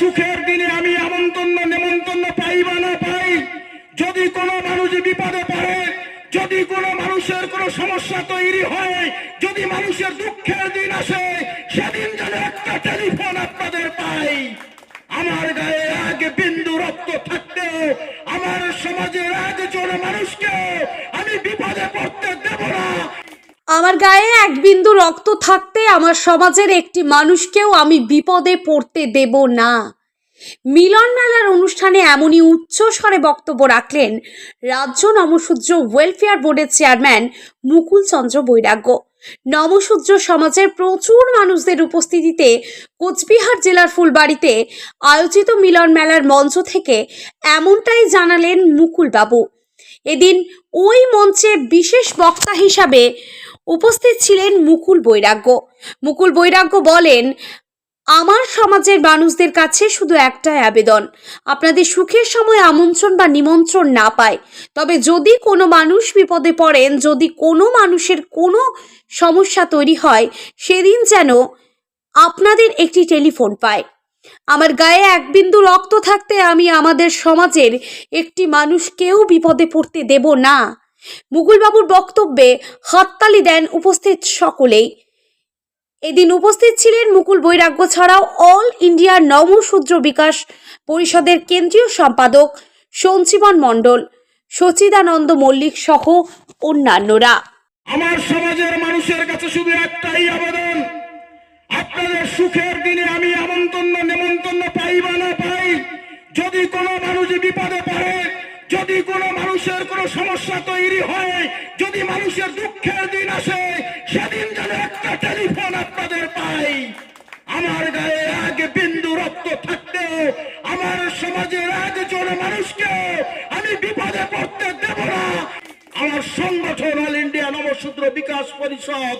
সুখের দিনে আমি আমন্ত্রণ, নেমন্তন্ন পাই বা না পাই, যদি কোনো মানুষ বিপদে পড়ে, যদি কোনো মানুষের কোনো সমস্যা তৈরি হয়, যদি মানুষের দুঃখের দিন আসে, সেদিন যেন একটা টেলিফোন আপনাদের পাই। আমার গায়ে এক বিন্দু রক্ত থাকতেও, আমার সমাজের একজন মানুষকে আমি বিপদে পড়তে দেব না আমার গায়ে এক বিন্দু রক্ত থাকতে আমার সমাজের একটি মানুষকেও আমি বিপদে পড়তে দেব না। মিলন মেলার অনুষ্ঠানে এমনই উচ্চ স্বরে বক্তব্য রাখলেন রাজ্য নমশূদ্র ওয়েলফেয়ার বোর্ডের চেয়ারম্যান মুকুল চন্দ্র বৈরাগ্য। নমশূদ্র সমাজের প্রচুর মানুষদের উপস্থিতিতে কোচবিহার জেলার ফুলবাড়িতে আয়োজিত মিলন মেলার মঞ্চ থেকে এমনটাই জানালেন মুকুলবাবু। এদিন ওই মঞ্চে বিশেষ বক্তা হিসাবে উপস্থিত ছিলেন মুকুল বৈরাগ্য। মুকুল বৈরাগ্য বলেন, আমার সমাজের মানুষদের কাছে শুধু একটাই আবেদন, আপনাদের সুখের সময় আমন্ত্রণ বা নিমন্ত্রণ না পায়। তবে যদি কোনো মানুষ বিপদে পড়েন, যদি কোনো মানুষের কোনো সমস্যা তৈরি হয়, সেদিন যেন আপনাদের একটি টেলিফোন পায়। আমার গায়ে এক বিন্দু রক্ত থাকতে আমি আমাদের সমাজের একটি মানুষকেও বিপদে পড়তে দেব না। মুকুলবাবুর বক্তব্যে হাততালি দেন উপস্থিত সকলেই। এদিন উপস্থিত ছিলেন মুকুল বৈরাগ্য ছাড়াও অল ইন্ডিয়া নবশূদ্র বিকাশ পরিষদের কেন্দ্রীয় সম্পাদক সঞ্জীবন মণ্ডল, সচিদানন্দ মল্লিক সহ অন্যান্যরা। আমার সমাজের মানুষের কাছে শুধু একটাই আবেদন, আপনাদের সুখের দিনে আমি আমন্ত্রণ, নেমন্তন্ন পাই বা না পাই। যদি কোনো মানুষ বিপদে পড়ে, যদি কোনো সমস্যা তৈরি হয়, যদি মানুষের দুঃখের দিন আসে, সেদিন যেন একটা টেলিফোন আপনাদের পাই। আমার গায়ে এক বিন্দু রক্ত থাকতেও, আমার সমাজের একজন মানুষকে আমি বিপদে পড়তে দেব না। আমার সংগঠন অল ইন্ডিয়া নবশূদ্র বিকাশ পরিষদ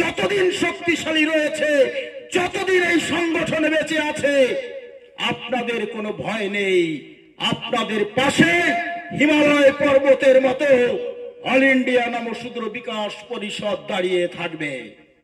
যতদিন শক্তিশালী রয়েছে, যতদিন এই সংগঠনে বেঁচে আছে, আপনাদের কোনো ভয় নেই। আপনাদের পাশে হিমালয় পর্বতের মতো অল ইন্ডিয়া নবশূদ্র বিকাশ পরিষদ দাঁড়িয়ে থাকবে।